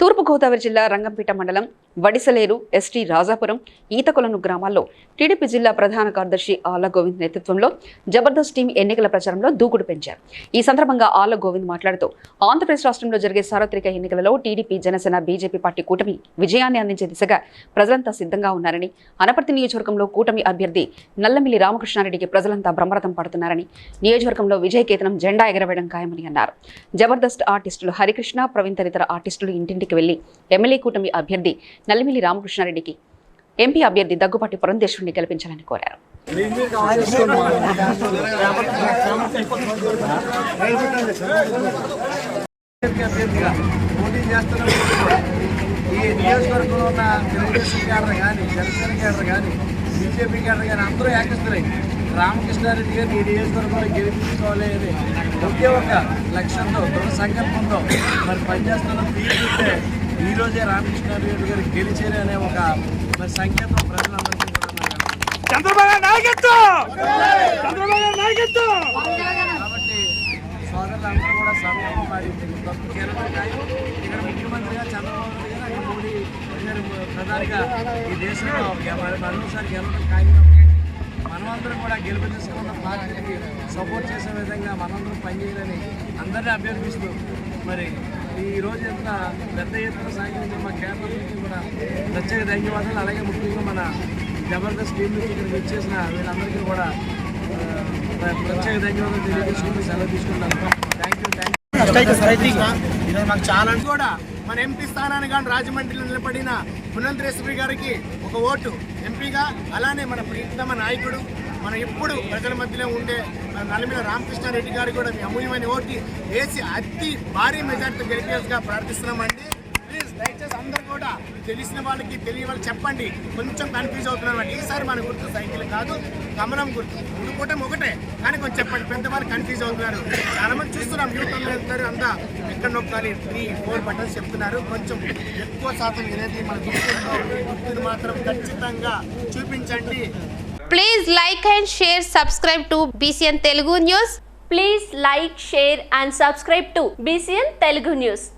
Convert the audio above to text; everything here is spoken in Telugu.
తూర్పుగోదావరి జిల్లా రంగంపేట మండలం వడిసలేరు ఎస్టీ రాజాపురం ఈతకొలను గ్రామాల్లో టీడీపీ జిల్లా ప్రధాన కార్యదర్శి ఆల గోవింద్ నేతృత్వంలో జబర్దస్త్ టీం ఎన్నికల ప్రచారంలో దూకుడు పెంచారు. ఈ సందర్భంగా ఆల గోవింద్ మాట్లాడుతూ ఆంధ్రప్రదేశ్ రాష్ట్రంలో జరిగే సార్వత్రిక ఎన్నికలలో టీడీపీ జనసేన బీజేపీ పార్టీ కూటమి విజయాన్ని అందించే దిశగా ప్రజలంతా సిద్ధంగా ఉన్నారని అనపర్తి నియోజకవర్గంలో కూటమి అభ్యర్థి నల్లమిల్లి రామకృష్ణారెడ్డికి ప్రజలంతా బ్రహ్మరథం పడుతున్నారని నియోజకవర్గంలో విజయకేతనం జెండా ఎగరవేయడం ఖాయమని అన్నారు. జబర్దస్త్ ఆర్టిస్టులు హరికృష్ణ ప్రవీణ్ తదితర ఆర్టిస్టులు ఇంటింటి ఇంటింటికి వెళ్ళి ఎమ్మెల్యే కూటమి అభ్యర్థి నల్లిమిల్లి రామకృష్ణారెడ్డికి ఎంపీ అభ్యర్థి దగ్గుపాటి పురంధేశ్వరుని గెలిపించాలని కోరారు ఈ నియోజకవర్గంలో ఉన్న తెలుగుదేశం క్యాడర్ కానీ జనసేన క్యాడర్ కానీ బీజేపీ క్యాడర్ కానీ అందరూ ఏకస్తులై రామకృష్ణారెడ్డి గారిని ఈ నియోజకవర్గంలో గెలిపించుకోవాలి అని ఒకే ఒక లక్ష్యంతో దృఢ సంకల్పంతో మరి పనిచేస్తున్న తీర్చుంటే ఈ రోజే రామకృష్ణారెడ్డి గారు గెలిచేది అనే ఒక మరి సంకేతం ప్రజలందరికీ చంద్రబాబు నాయకత్వం! చంద్రబాబు నాయకత్వం! కాబట్టి సోదరులందరూ కూడా సమయం మరి తప్పు ఇక్కడ ముఖ్యమంత్రిగా చంద్రబాబు నాయుడు గారు మోడీ గారు ప్రధానిగా ఈ దేశంలో మరోసారి గెలవడం ఖాయం మనమందరం కూడా గెలుపుదీసుకున్న పార్టీకి సపోర్ట్ చేసే విధంగా మనందరం పనిచేయాలని అందరినీ అభ్యర్థిస్తూ మరి ఈ రోజు ఎంత పెద్ద ఎత్తున సాగించిన మా కేంద్రం నుంచి కూడా ప్రత్యేక ధన్యవాదాలు. అలాగే ముఖ్యంగా మన జబర్దస్త్ టీం నుంచి ఇక్కడికి వచ్చేసిన వీళ్ళందరికీ కూడా ప్రత్యేక ధన్యవాదాలు తెలియజేసుకుంటూ సెలవు తీసుకుంటాను థ్యాంక్ యూ థ్యాంక్ ఈరోజు మాకు చాలా కూడా మన ఎంపీ స్థానాన్ని కానీ రాజమండ్రిలో నిలబడిన పునంతరేశ్వరి గారికి ఒక ఓటు. ఎంపీగా అలానే మన ప్రీతమ నాయకుడు మన ఎప్పుడు ప్రజల మధ్యలో ఉండే మన నల్లమిల రామకృష్ణారెడ్డి గారు కూడా మీ అమూల్యమైన ఓటు వేసి అతి భారీ మెజార్టీ గెలిపేసిగా ప్రార్థిస్తున్నామండి. ప్లీజ్ దయచేసి అందరూ తెలిసిన వాళ్ళకి తెలియని చెప్పండి. కొంచెం కన్ఫ్యూజ్ అవుతున్నారు అంటే ఈసారి మన గుర్తు సైకిల్ కాదు కమలం గుర్తు. ఇది కూటమి ఒకటే. కానీ కొంచెం చెప్పండి. పెద్దవాళ్ళు కన్ఫ్యూజ్ అవుతున్నారు. చాలా మంది చూస్తున్నాం. యూట్యూబ్లో వెళ్తారు అంతా ఎక్కడ నొక్కాలి? త్రీ ఫోర్ బటన్స్ చెప్తున్నారు. కొంచెం ఎక్కువ శాతం ఏదైతే మన గుర్తులో మాత్రం ఖచ్చితంగా చూపించండి. Please like and share subscribe to BCN Telugu news please like share and subscribe to BCN Telugu news